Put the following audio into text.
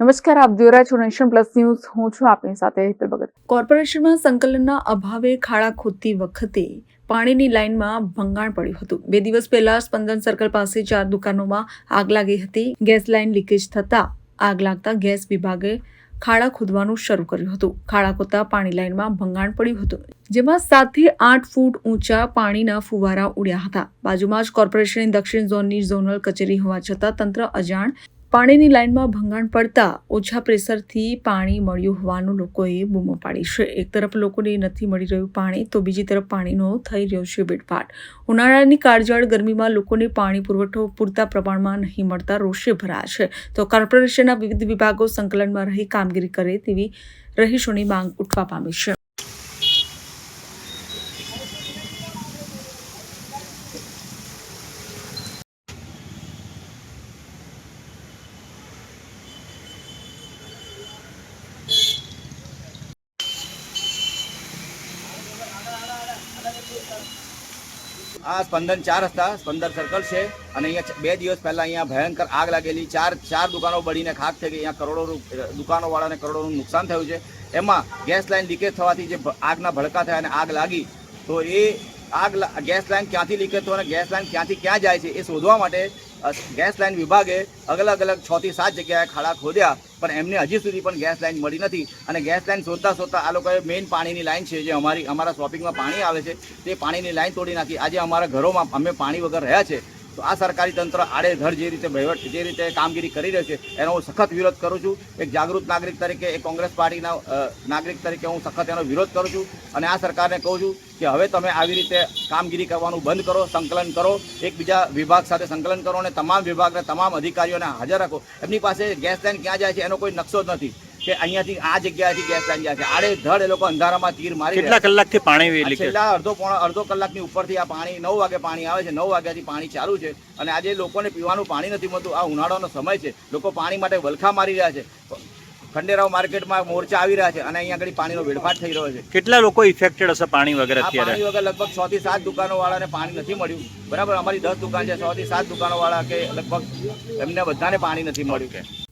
નમસ્કાર, આપ જોઈ રહ્યા છો નેશન પ્લસ ન્યૂઝ. હું છું આપની સાથે હિતલ ભગત. કોર્પોરેશનમાં સંકલનના અભાવે ખાડા ખોદતી વખતે પાણીની લાઇનમાં ભંગાણ પડ્યું હતું. બે દિવસ પહેલા સ્પંદન સર્કલ પાસે ચાર દુકાનોમાં આગ લાગી હતી. ગેસ લાઇન લીકેજ થતા આગ લાગતા ગેસ વિભાગે ખાડા ખોદવાનું શરૂ કર્યું હતું. ખાડા ખોદતા પાણી લાઇનમાં ભંગાણ પડ્યું હતું. જેમાં સાતથી આઠ ફૂટ ઊંચા પાણીના ફુવારા ઉડ્યા હતા. બાજુમાં જ કોર્પોરેશનની દક્ષિણ ઝોનની ઝોનલ કચેરી હોવા છતાં તંત્ર અજાણ પાણીની લાઇનમાં ભંગાણ પડતા ઓછા પ્રેશરથી પાણી મળ્યું હોવાનું લોકોએ બૂમો પાડી છે. એક તરફ લોકોને નથી મળી રહ્યું પાણી, તો બીજી તરફ પાણીનો થઈ રહ્યો છે વેડફાટ ઉનાળાની કાળજાળ ગરમીમાં લોકોને પાણી પુરવઠો પૂરતા પ્રમાણમાં નહીં મળતા રોષે ભરાયા છે. તો કોર્પોરેશનના વિવિધ વિભાગો સંકલનમાં રહી કામગીરી કરે તેવી રહીશોની માંગ ઉઠવા પામી છે. આ સ્પંદન ચાર રસ્તા, સ્પંદન સર્કલ છે. અને અહીંયા બે દિવસ પહેલા અહીંયા ભયંકર આગ લાગેલી. ચાર ચાર દુકાનો બળીને ખાક થઈ ગઈ. અહીંયા કરોડો દુકાનોવાળાને કરોડોનું નુકસાન થયું છે. એમાં ગેસ લાઇન લીકેજ થવાથી જે આગના ભડકા થયા અને આગ લાગી, તો એ આગ ગેસ લાઇન ક્યાંથી લીકેજ થયો અને ગેસ લાઇન ક્યાંથી ક્યાં જાય છે એ શોધવા માટે ગેસ લાઇન વિભાગે અલગ અલગ છ થી સાત જગ્યાએ ખાડા ખોદ્યા, પણ એમને હજી સુધી પણ ગેસ લાઇન મળી નથી. અને ગેસ લાઇન શોધતા શોધતા આ લોકોએ મેઇન પાણીની લાઇન છે જે અમારી અમારા શોપિંગમાં પાણી આવે છે, તે પાણીની લાઇન તોડી નાખી. આજે અમારા ઘરોમાં અમે પાણી વગર રહ્યા છે. તો આ સરકારી તંત્ર આડેધડ જે રીતે વહીવટ જે રીતે કામગીરી કરી રહ્યો છે, એનો હું સખત વિરોધ કરું છું. એક જાગૃત નાગરિક તરીકે, એક કોંગ્રેસ પાર્ટીના નાગરિક તરીકે હું સખત એનો વિરોધ કરું છું અને આ સરકારને કહું છું કે હવે તમે આવી રીતે કામગીરી કરવાનું બંધ કરો, સંકલન કરો, એકબીજા વિભાગ સાથે સંકલન કરો અને તમામ વિભાગના તમામ અધિકારીઓને હાજર રાખો. એમની પાસે ગેસ લાઇન ક્યાં જાય છે એનો કોઈ નકશો જ નથી. કે અહીંયાથી આ જગ્યાએથી ગેસ લાઈન જાય છે. આડેધડ એ લોકો અંધારામાં તીર મારી કેટલા કલાકથી પાણી છેલ્લા અડધો પોણા અડધો કલાકની ઉપરથી આ પાણી નવ વાગે પાણી આવે છે. નવ વાગ્યાથી પાણી ચાલુ છે. અને આજે લોકોને પીવાનું પાણી નથી મળતું. આ ઉનાળાનો સમય છે. લોકો પાણી માટે વલખા મારી રહ્યા છે. ખંડેરાવ માર્કેટમાં મોરચા આવી રહ્યા છે. અને અહીંયા આગળ પાણીનો વેડફાટ થઈ રહ્યો છે. કેટલા લોકો ઇફેક્ટેડ હશે પાણી વગર અત્યારે? પાણી વગર લગભગ છ થી સાત દુકાનો વાળાને પાણી નથી મળ્યું. બરાબર? અમારી દસ દુકાન છે. છ થી સાત દુકાનો વાળા કે લગભગ એમને બધાને પાણી નથી મળ્યું. કે